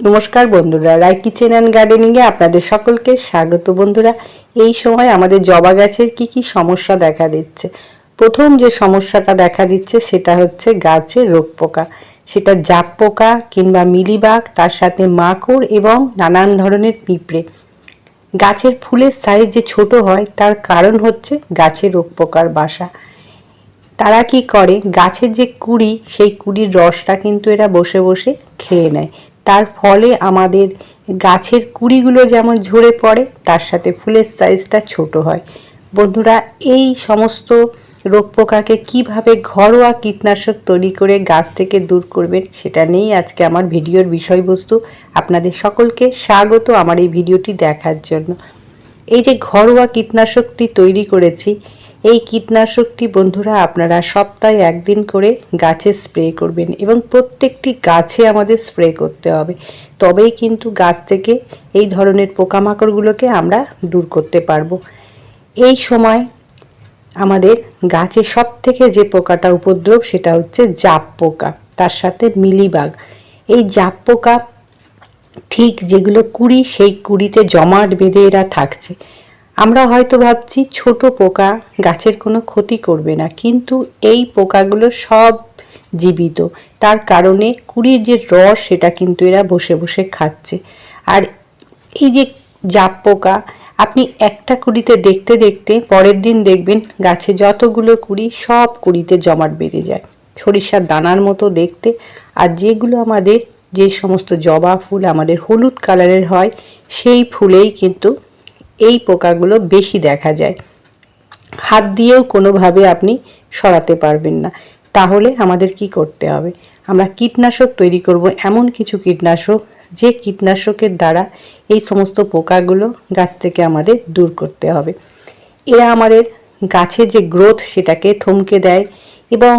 নমস্কার বন্ধুরা রায় kitchen and গার্ডেনিংয়ে আপনাদের সকলকে স্বাগত বন্ধুরা। এই সময় আমাদের জবা গাছের কি কি সমস্যা দেখা দিচ্ছে? প্রথম যে সমস্যাটা দেখা দিচ্ছে সেটা হচ্ছে গাছে রোগ পোকা। সেটা জাপ পোকা কিংবা মিলিবাগ, তার সাথে মাকড় এবং নানান ধরনের পিঁপড়ে। গাছের ফুলের সাইজ যে ছোট হয়, তার কারণ হচ্ছে গাছে রোগ পোকার বাসা। তারা কি করে? গাছের যে কুড়ি, সেই কুড়ির রসটা কিন্তু এরা বসে বসে খেয়ে নেয়। ফলে আমাদের গাছের কুড়িগুলো যেমন ঝরে পড়ে, তার সাথে ফুলের সাইজটা ছোট হয়। বন্ধুরা, এই সমস্ত রোগ পোকাকে কীভাবে ঘরোয়া কীটনাশক তৈরি করে গাছ থেকে দূর করবেন, সেটা নিয়েই আজকে আমার ভিডিওর বিষয়বস্তু। আপনাদের সকলকে স্বাগত আমার এই ভিডিওটি দেখার জন্য। এই যে ঘরোয়া কীটনাশকটি তৈরি করেছি এই কীটনাশকটি বন্ধুরা আপনারা সপ্তাহে একদিন করে গাছে স্প্রে করবেন এবং প্রত্যেকটি গাছে আমাদের স্প্রে করতে হবে। তবেই কিন্তু গাছ থেকে এই ধরনের পোকামাকড়গুলোকে আমরা দূর করতে পারব। এই সময় আমাদের গাছে সব থেকে যে পোকাটা উপদ্রব সেটা হচ্ছে জাপ পোকা, তার সাথে মিলিবাগ। এই জাপ পোকা ঠিক যেগুলো কুড়ি, সেই কুড়িতে জমাট বেঁধে এরা থাকছে। আমরা হয়তো ভাবছি ছোট পোকা গাছের কোনো ক্ষতি করবে না, কিন্তু এই পোকাগুলো সব জীবিত। তার কারণে কুড়ির যে রস, সেটা কিন্তু এরা বসে বসে খাচ্ছে। আর এই যে জাপ পোকা, আপনি একটা কুড়িতে দেখতে দেখতে পরের দিন দেখবেন গাছে যতগুলো কুড়ি, সব কুড়িতে জমাট বেঁধে যায়। সরিষার দানার মতো দেখতে। আর যেগুলো আমাদের যে সমস্ত জবা ফুল আমাদের হলুদ কালারের হয়, সেই ফুলেই কিন্তু এই পোকাগুলো বেশি দেখা যায়। হাত দিয়েও কোনোভাবে আপনি সরাতে পারবেন না। তাহলে আমাদের কি করতে হবে? আমরা কীটনাশক তৈরি করব, এমন কিছু কীটনাশক যে কীটনাশকের দ্বারা এই সমস্ত পোকাগুলো গাছ থেকে আমাদের দূর করতে হবে। এরা আমাদের গাছের যে গ্রোথ সেটাকে থমকে দেয় এবং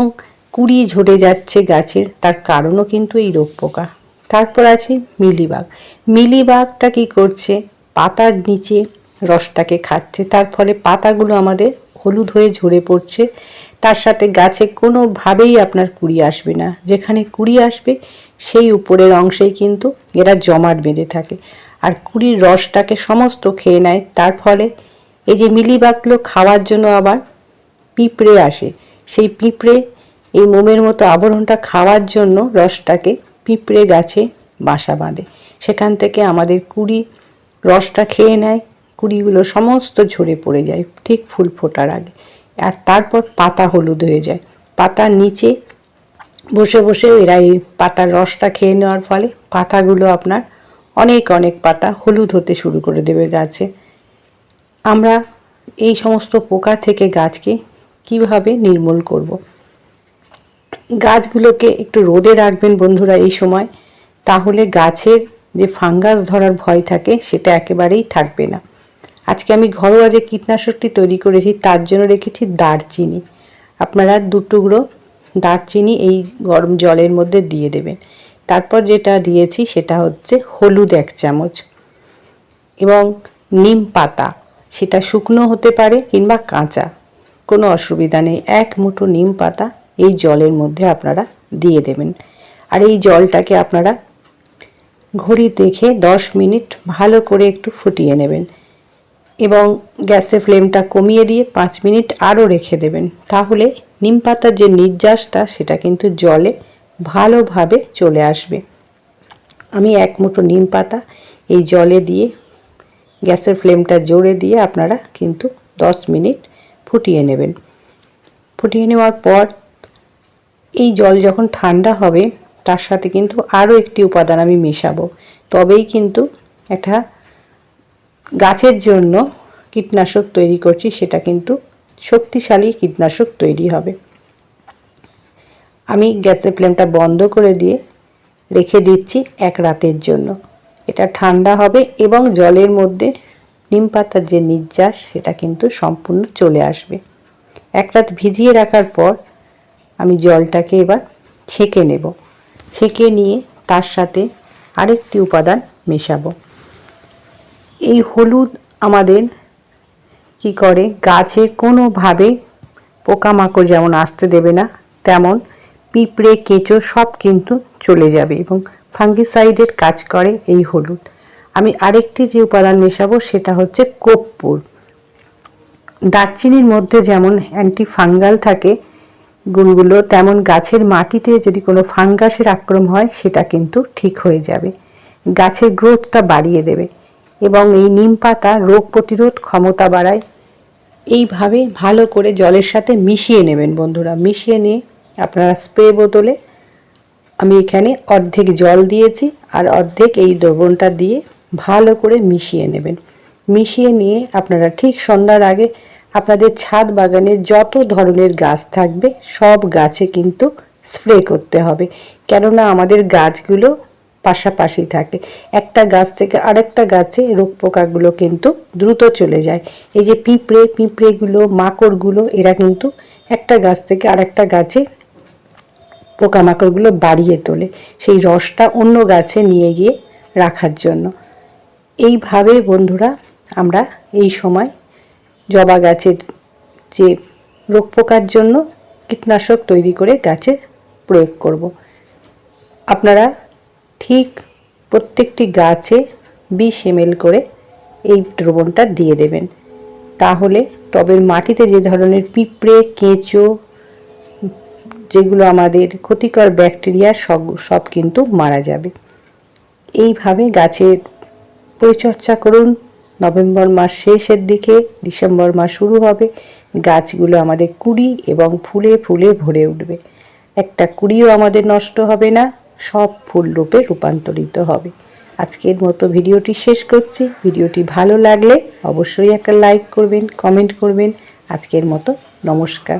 কুড়ি ঝরে যাচ্ছে গাছের, তার কারণও কিন্তু এই রোগ পোকা। তারপর আছে মিলিবাগ। মিলিবাগটা কি করছে? পাতার নিচে রসটাকে খাচ্ছে। তার ফলে পাতাগুলো আমাদের হলুদ হয়ে ঝরে পড়ছে। তার সাথে গাছে কোনোভাবেই আপনার কুড়ি আসবে না। যেখানে কুড়ি আসবে, সেই উপরের অংশেই কিন্তু এরা জমাট বেঁধে থাকে। আর কুড়ির রসটাকে সমস্ত খেয়ে নেয়। তার ফলে এই যে মিলিবাগগুলো খাওয়ার জন্য আবার পিঁপড়ে আসে। সেই পিঁপড়ে এই মোমের মতো আবরণটা খাওয়ার জন্য রসটাকে পিঁপড়ে গাছে বাসা বাঁধে। সেখান থেকে আমাদের কুড়ি রসটা খেয়ে নেয়। কুড়িগুলো সমস্ত ঝরে পড়ে যায়, ঠিক ফুল ফোটার আগে। আর তারপর পাতা হলুদ হয়ে যায়। পাতার নিচে বসে বসে এরা এই পাতার রসটা খেয়ে নেওয়ার ফলে পাতাগুলো আপনার অনেক অনেক পাতা হলুদ হতে শুরু করে দেবে গাছে। আমরা এই সমস্ত পোকা থেকে গাছকে কীভাবে নির্মূল করব। গাছগুলোকে একটু রোদে রাখবেন বন্ধুরা এই সময়, তাহলে গাছের যে ফাঙ্গাস ধরার ভয় থাকে, সেটা একেবারেই থাকবে না। আজকে আমি ঘরোয়া যে কীটনাশকটি তৈরি করেছি, তার জন্য রেখেছি দারচিনি। আপনারা দু টুকরো দারচিনি এই গরম জলের মধ্যে দিয়ে দেবেন। তারপর যেটা দিয়েছি সেটা হচ্ছে হলুদ এক চামচ এবং নিম পাতা। সেটা শুকনো হতে পারে কিংবা কাঁচা, কোনো অসুবিধা নেই। এক মুঠো নিম পাতা এই জলের মধ্যে আপনারা দিয়ে দেবেন। আর এই জলটাকে আপনারা ঘড়ি দেখে দশ মিনিট ভালো করে একটু ফুটিয়ে নেবেন। এবং গ্যাসের ফ্লেমটা কমিয়ে দিয়ে পাঁচ মিনিট আরও রেখে দেবেন। তাহলে নিম পাতার যে নির্যাসটা, সেটা কিন্তু জলে ভালোভাবে চলে আসবে। আমি এক মুঠো নিম পাতা এই জলে দিয়ে, গ্যাসের ফ্লেমটা জোরে দিয়ে আপনারা কিন্তু দশ মিনিট ফুটিয়ে নেবেন। ফুটিয়ে নেওয়ার পর এই জল যখন ঠান্ডা হবে, তার সাথে কিন্তু আরও একটি উপাদান আমি মেশাবো। তবেই কিন্তু একটা গাছের জন্য কীটনাশক তৈরি করছি, সেটা কিন্তু শক্তিশালী কীটনাশক তৈরি হবে। আমি গ্যাসের ফ্লেমটা বন্ধ করে দিয়ে রেখে দিচ্ছি এক রাতের জন্য। এটা ঠান্ডা হবে এবং জলের মধ্যে নিম পাতার যে নির্যাস, সেটা কিন্তু সম্পূর্ণ চলে আসবে। এক রাত ভিজিয়ে রাখার পর আমি জলটাকে এবার ছেঁকে নেব। ছেঁকে নিয়ে তার সাথে আরেকটি উপাদান মেশাবো। এই হলুদ আমাদের কি করে? গাছে কোনোভাবে পোকামাকড় যেমন আসতে দেবে না, তেমন পিঁপড়ে, কেঁচো সব কিন্তু চলে যাবে এবং ফাঙ্গিসাইডের কাজ করে এই হলুদ। আমি আরেকটি যে উপাদান মেশাবো সেটা হচ্ছে কর্পূর। দারচিনির মধ্যে যেমন অ্যান্টি ফাঙ্গাল থাকে গুণগুলো, তেমন গাছের মাটিতে যদি কোনো ফাঙ্গাসের আক্রমণ হয়, সেটা কিন্তু ঠিক হয়ে যাবে। গাছের গ্রোথটা বাড়িয়ে দেবে। এবং এই নিম পাতা রোগ প্রতিরোধ ক্ষমতা বাড়ায়। এইভাবে ভালো করে জলের সাথে মিশিয়ে নেবেন বন্ধুরা। মিশিয়ে নিয়ে আপনারা স্প্রে বোতলে আমি এখানে অর্ধেক জল দিয়েছি আর অর্ধেক এই দ্রবণটা দিয়ে ভালো করে মিশিয়ে নেবেন। মিশিয়ে নিয়ে আপনারা ঠিক সন্ধ্যার আগে আপনাদের ছাদ বাগানে যত ধরনের গাছ থাকবে সব গাছে কিন্তু স্প্রে করতে হবে। কেননা আমাদের গাছগুলো পাশাপাশি থাকে। একটা গাছ থেকে আরেকটা গাছে রোগ পোকাগুলো কিন্তু দ্রুত চলে যায়। এই যে পিঁপড়ে, পিঁপড়েগুলো, মাকড়গুলো, এরা কিন্তু একটা গাছ থেকে আরেকটা গাছে পোকামাকড়গুলো বাড়িয়ে তোলে। সেই রসটা অন্য গাছে নিয়ে গিয়ে রাখার জন্য। এইভাবে বন্ধুরা আমরা এই সময় জবা গাছের যে রোগ পোকার জন্য কীটনাশক তৈরি করে গাছে প্রয়োগ করব। আপনারা ঠিক প্রত্যেকটি গাছে বিশ এমএল করে এই দ্রবণটা দিয়ে দেবেন। তাহলে টবের মাটিতে যে ধরনের পিঁপড়ে, কেঁচো, যেগুলো আমাদের ক্ষতিকর ব্যাকটেরিয়া, সব সব কিন্তু মারা যাবে। এইভাবে গাছের পরিচর্যা করুন। নভেম্বর মাস শেষের দিকে ডিসেম্বর মাস শুরু হবে। গাছগুলো আমাদের কুড়ি এবং ফুলে ফুলে ভরে উঠবে। একটা কুড়িও আমাদের নষ্ট হবে না। সব ফুল রূপে রূপান্তরিত হবে। আজকের মতো ভিডিওটি শেষ করছি। ভিডিওটি ভালো লাগলে অবশ্যই একটা লাইক করবেন, কমেন্ট করবেন। আজকের মতো নমস্কার।